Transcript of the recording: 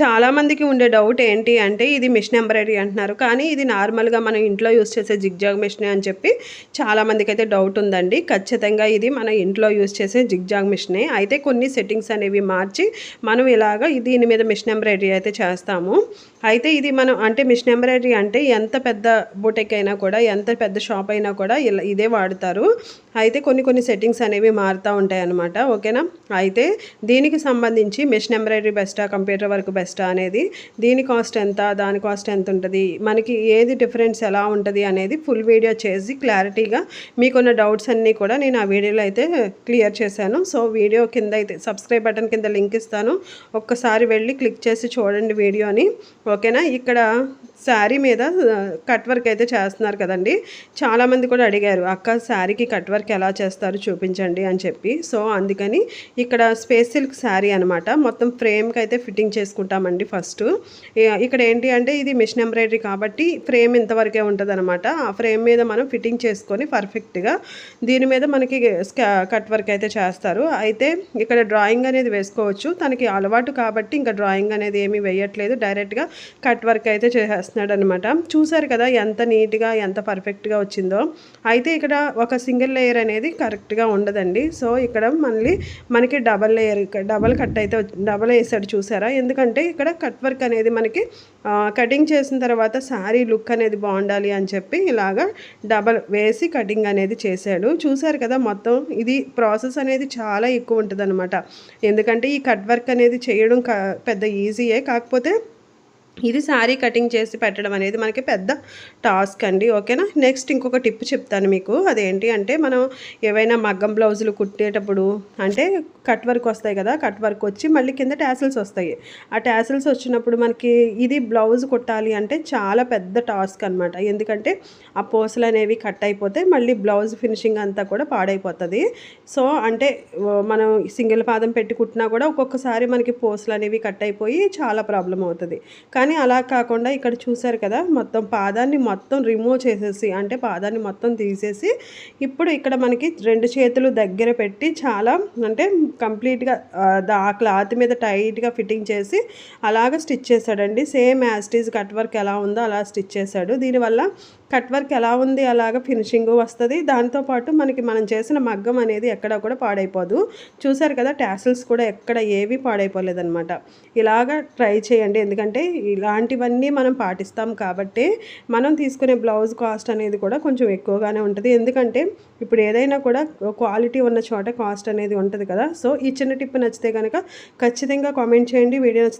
చాలామందికి ఉండే డౌట్ ఏంటి అంటే ఇది మిషన్ ఎంబ్రాయిడరీ అంటున్నారు. కానీ ఇది నార్మల్గా మనం ఇంట్లో యూస్ చేసే జిగ్జాగ్ మిషన్ అని చెప్పి చాలామందికి అయితే డౌట్ ఉందండి. ఖచ్చితంగా ఇది మన ఇంట్లో యూస్ చేసే జిగ్జాగ్ మిషనే అయితే కొన్ని సెట్టింగ్స్ అనేవి మార్చి మనం ఇలాగ దీని మీద మిషన్ ఎంబ్రాయిడరీ అయితే చేస్తాము. అయితే ఇది మనం అంటే మిషన్ ఎంబ్రాయిడరీ అంటే ఎంత పెద్ద బుటెక్ అయినా కూడా ఎంత పెద్ద షాప్ అయినా కూడా ఇలా ఇదే వాడతారు. అయితే కొన్ని కొన్ని సెట్టింగ్స్ అనేవి మారుతూ ఉంటాయి అన్నమాట ఓకేనా? అయితే దీనికి సంబంధించి మిషన్ ఎంబ్రాయిడరీ బెస్టా కంప్యూటర్ వర్క్ బెస్టా అనేది దీని కాస్ట్ ఎంత దాని కాస్ట్ ఎంత ఉంటుంది మనకి ఏది డిఫరెన్స్ ఎలా ఉంటుంది అనేది ఫుల్ వీడియో చేసి క్లారిటీగా మీకున్న డౌట్స్ అన్నీ కూడా నేను ఆ వీడియోలో అయితే క్లియర్ చేశాను. సో వీడియో కింద అయితే సబ్స్క్రైబ్ బటన్ కింద లింక్ ఇస్తాను. ఒక్కసారి వెళ్ళి క్లిక్ చేసి చూడండి వీడియోని ఓకేనా ఇక్కడ శారీ మీద కట్ వర్క్ అయితే చేస్తున్నారు కదండి. చాలామంది కూడా అడిగారు అక్క శారీకి కట్ వర్క్ ఎలా చేస్తారు? చూపించండి అని చెప్పి. సో అందుకని ఇక్కడ స్పేస్ సిల్క్ శారీ అనమాట మొత్తం ఫ్రేమ్కి అయితే ఫిట్టింగ్ చేసుకుంటామండి ఫస్ట్. ఇక్కడ ఏంటి అంటే ఇది మిషన్ ఎంబ్రాయిడరీ కాబట్టి ఫ్రేమ్ ఇంతవరకే ఉంటుంది అనమాట ఆ ఫ్రేమ్ మీద మనం ఫిట్టింగ్ చేసుకొని పర్ఫెక్ట్గా దీని మీద మనకి కట్ వర్క్ అయితే చేస్తారు. అయితే ఇక్కడ డ్రాయింగ్ అనేది వేసుకోవచ్చు. తనకి అలవాటు కాబట్టి ఇంకా డ్రాయింగ్ అనేది ఏమీ వేయట్లేదు. డైరెక్ట్గా కట్ వర్క్ అయితే చేసేస్తున్నాడు అనమాట చూసారు కదా ఎంత నీట్గా ఎంత పర్ఫెక్ట్గా వచ్చిందో. అయితే ఇక్కడ ఒక సింగిల్ లేయర్ అనేది కరెక్ట్గా ఉండదండి. సో ఇక్కడ మళ్ళీ మనకి డబల్ లేయర్ డబల్ కట్ అయితే డబల్ వేసాడు చూసారా? ఎందుకంటే ఇక్కడ కట్ వర్క్ అనేది మనకి కటింగ్ చేసిన తర్వాత శారీ లుక్ అనేది బాగుండాలి అని చెప్పి ఇలాగా డబల్ వేసి కటింగ్ అనేది చేశాడు. చూశారు కదా మొత్తం ఇది ప్రాసెస్ అనేది చాలా ఎక్కువ ఉంటుంది ఎందుకంటే ఈ కట్ వర్క్ అనేది చేయడం పెద్ద ఈజీయే కాకపోతే ఇది శారీ కటింగ్ చేసి పెట్టడం అనేది మనకి పెద్ద టాస్క్ అండి ఓకేనా? నెక్స్ట్ ఇంకొక టిప్ చెప్తాను మీకు. అదేంటి అంటే మనం ఏవైనా మగ్గం బ్లౌజులు కుట్టేటప్పుడు అంటే కట్ వర్క్ వస్తాయి కదా కట్ వర్క్ వచ్చి మళ్ళీ కింద ట్యాసిల్స్ వస్తాయి. ఆ ట్యాసిల్స్ వచ్చినప్పుడు మనకి ఇది బ్లౌజ్ కుట్టాలి అంటే చాలా పెద్ద టాస్క్ అనమాట ఎందుకంటే ఆ పోసలు అనేవి కట్ అయిపోతే మళ్ళీ బ్లౌజ్ ఫినిషింగ్ అంతా కూడా పాడైపోతుంది. సో అంటే మనం సింగిల్ పాదం పెట్టి కుట్టినా కూడా ఒక్కొక్కసారి మనకి పోసలు అనేవి కట్ అయిపోయి చాలా ప్రాబ్లం అవుతుంది. కానీ కానీ అలా కాకుండా ఇక్కడ చూసారు కదా మొత్తం పాదాన్ని మొత్తం రిమూవ్ చేసేసి అంటే పాదాన్ని మొత్తం తీసేసి ఇప్పుడు ఇక్కడ మనకి రెండు చేతులు దగ్గర పెట్టి చాలా అంటే కంప్లీట్గా ఆ క్లాత్ మీద టైట్గా ఫిట్టింగ్ చేసి అలాగ స్టిచ్ చేశాడండి. సేమ్ యాస్టీజ్ కట్ వర్క్ ఎలా ఉందో అలా స్టిచ్ చేశాడు. దీనివల్ల కట్ వర్క్ ఎలా ఉంది అలాగ ఫినిషింగ్ వస్తుంది. దాంతోపాటు మనకి మనం చేసిన మగ్గం అనేది ఎక్కడ కూడా పాడైపోదు. చూసారు కదా ట్యాసిల్స్ కూడా ఎక్కడ ఏవి పాడైపోలేదన్నమాట. ఇలాగ ట్రై చేయండి. ఎందుకంటే ఇలాంటివన్నీ మనం పాటిస్తాం కాబట్టి మనం తీసుకునే బ్లౌజ్ కాస్ట్ అనేది కూడా కొంచెం ఎక్కువగానే ఉంటుంది. ఎందుకంటే ఇప్పుడు ఏదైనా కూడా క్వాలిటీ ఉన్న చోట కాస్ట్ అనేది ఉంటుంది కదా. సో ఈ చిన్న టిప్ నచ్చితే కనుక ఖచ్చితంగా కామెంట్ చేయండి. వీడియో